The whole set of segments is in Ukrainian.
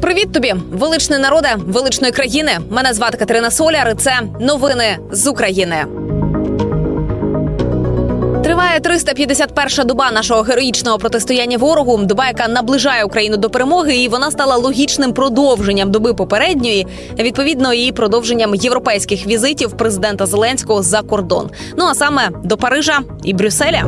Привіт тобі, величний народе, величної країни. Мене звати Катерина Соляр. і Це новини з України. Триває 351-ша доба нашого героїчного протистояння ворогу. Доба, яка наближає Україну до перемоги, і вона стала логічним продовженням доби попередньої. Відповідно, і продовженням європейських візитів президента Зеленського за кордон. Ну а саме до Парижа і Брюсселя.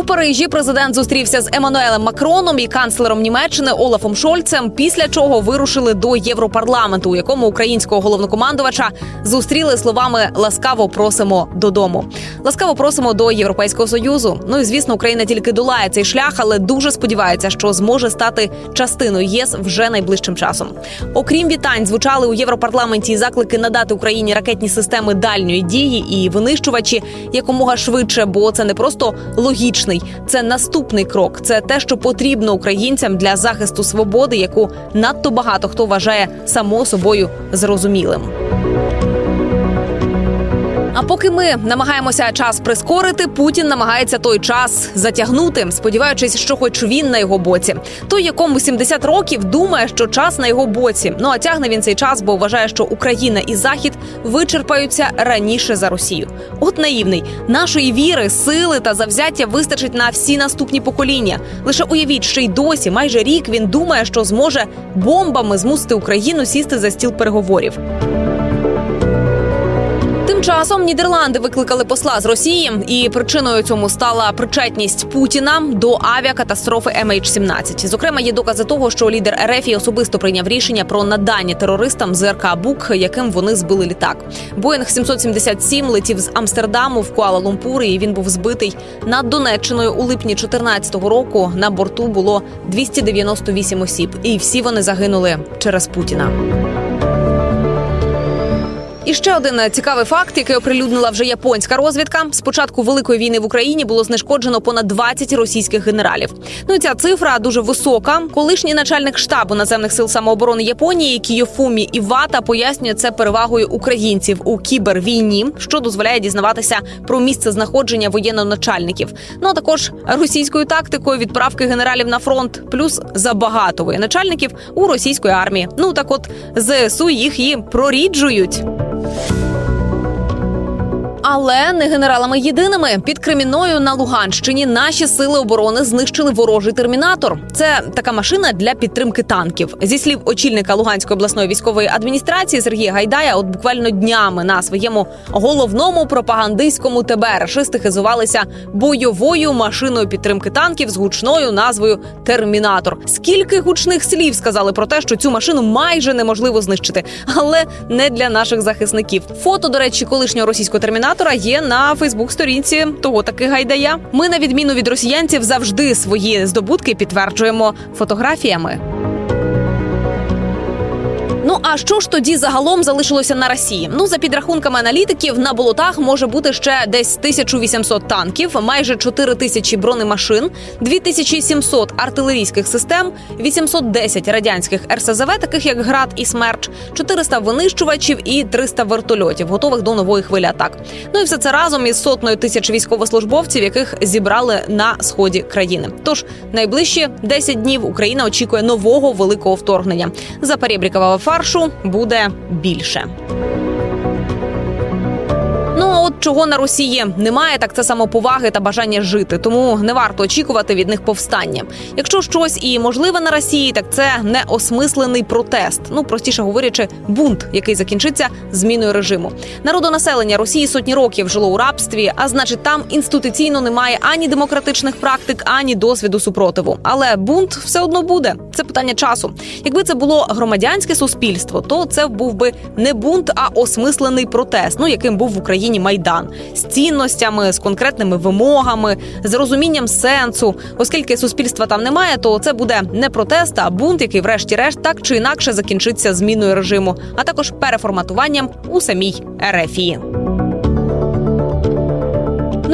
У Парижі президент зустрівся з Еммануелем Макроном і канцлером Німеччини Олафом Шольцем. Після чого вирушили до Європарламенту, у якому українського головнокомандувача зустріли словами Ласкаво просимо додому. Ласкаво просимо до Європейського союзу. Ну і звісно, Україна тільки долає цей шлях, але дуже сподівається, що зможе стати частиною ЄС вже найближчим часом. Окрім вітань, звучали у Європарламенті заклики надати Україні ракетні системи дальньої дії і винищувачі якомога швидше, бо це не просто логічний, це наступний крок. Це те, що потрібно українцям для захисту свободи, яку надто багато хто вважає само собою зрозумілим. А поки ми намагаємося час прискорити, Путін намагається той час затягнути, сподіваючись, що хоч він на його боці. Той, якому 70 років, думає, що час на його боці. Ну а тягне він цей час, бо вважає, що Україна і Захід вичерпаються раніше за Росію. От наївний нашої віри, сили та завзяття вистачить на всі наступні покоління. Лише уявіть, що й досі, майже рік, він думає, що зможе бомбами змусити Україну сісти за стіл переговорів. Часом Нідерланди викликали посла з Росії, і причиною цьому стала причетність Путіна до авіакатастрофи MH17. Зокрема, є докази того, що лідер РФ особисто прийняв рішення про надання терористам ЗРК Бук, яким вони збили літак. Боїнг 777 летів з Амстердаму в Куала-Лумпур, і він був збитий над Донеччиною у липні 2014 року. На борту було 298 осіб, і всі вони загинули через Путіна. І ще один цікавий факт, який оприлюднила вже японська розвідка. З початку великої війни в Україні було знешкоджено понад 20 російських генералів. Ну ця цифра дуже висока. Колишній начальник штабу наземних сил самооборони Японії Кіофумі Івата пояснює це перевагою українців у кібервійні, що дозволяє дізнаватися про місце знаходження воєнноначальників. Ну а також російською тактикою відправки генералів на фронт, плюс забагато воєначальників у російської армії. Ну так, от ЗСУ їх і проріджують. Але не генералами єдиними під Креміною на Луганщині наші сили оборони знищили ворожий термінатор. Це така машина для підтримки танків. Зі слів очільника Луганської обласної військової адміністрації Сергія Гайдая, от буквально днями на своєму головному пропагандистському ТБ рашисти хизувалися бойовою машиною підтримки танків з гучною назвою Термінатор. Скільки гучних слів сказали про те, що цю машину майже неможливо знищити, але не для наших захисників. Фото, до речі, колишнього російського термінатора є на Фейсбук-сторінці того таки гайдая. Ми, на відміну від росіянців, завжди свої здобутки підтверджуємо фотографіями. Ну а що ж тоді загалом залишилося на Росії? Ну за підрахунками аналітиків, на болотах може бути ще десь 1800 танків, майже 4 тисячі бронемашин, 2700 артилерійських систем, 810 радянських РСЗВ, таких як град і смерч, 400 винищувачів і 300 вертольотів, готових до нової хвилі атак. Ну і все це разом із сотнею тисяч військовослужбовців, яких зібрали на сході країни. Тож найближчі 10 днів Україна очікує нового великого вторгнення. За перебрікова фаршу буде більше. От чого на Росії немає, так це самоповаги та бажання жити. Тому не варто очікувати від них повстання. Якщо щось і можливе на Росії, так це не осмислений протест. Ну простіше говорячи, бунт, який закінчиться зміною режиму. Народонаселення Росії сотні років жило у рабстві, а значить, там інституційно немає ані демократичних практик, ані досвіду супротиву. Але бунт все одно буде. Це питання часу. Якби це було громадянське суспільство, то це був би не бунт, а осмислений протест. Ну яким був в Україні майдан з цінностями, з конкретними вимогами, з розумінням сенсу. Оскільки суспільства там немає, то це буде не протест, а бунт, який, врешті-решт, так чи інакше закінчиться зміною режиму, а також переформатуванням у самій Ерефії.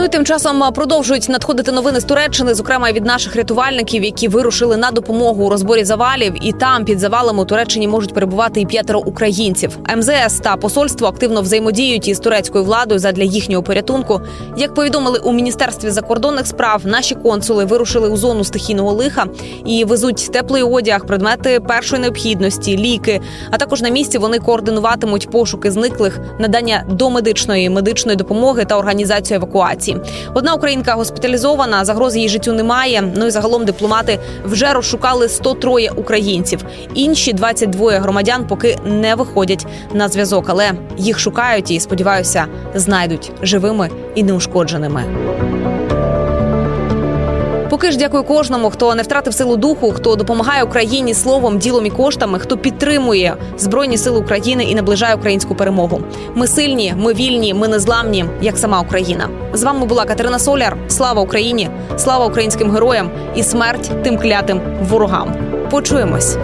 Ну і тим часом продовжують надходити новини з Туреччини, зокрема від наших рятувальників, які вирушили на допомогу у розборі завалів. І там під завалами у Туреччині можуть перебувати і п'ятеро українців. МЗС та посольство активно взаємодіють із турецькою владою задля їхнього порятунку. Як повідомили у міністерстві закордонних справ, наші консули вирушили у зону стихійного лиха і везуть теплий одяг, предмети першої необхідності, ліки. А також на місці вони координуватимуть пошуки зниклих, надання домедичної медичної допомоги та організацію евакуації. Одна українка госпіталізована, загрози її життю немає. Ну і загалом дипломати вже розшукали 103 українців. Інші 22 громадян поки не виходять на зв'язок, але їх шукають і сподіваюся, знайдуть живими і неушкодженими. Поки ж дякую кожному, хто не втратив силу духу, хто допомагає Україні словом, ділом і коштами, хто підтримує збройні сили України і наближає українську перемогу. Ми сильні, ми вільні, ми незламні, як сама Україна. З вами була Катерина Соляр. Слава Україні! Слава українським героям і смерть тим клятим ворогам. Почуємось.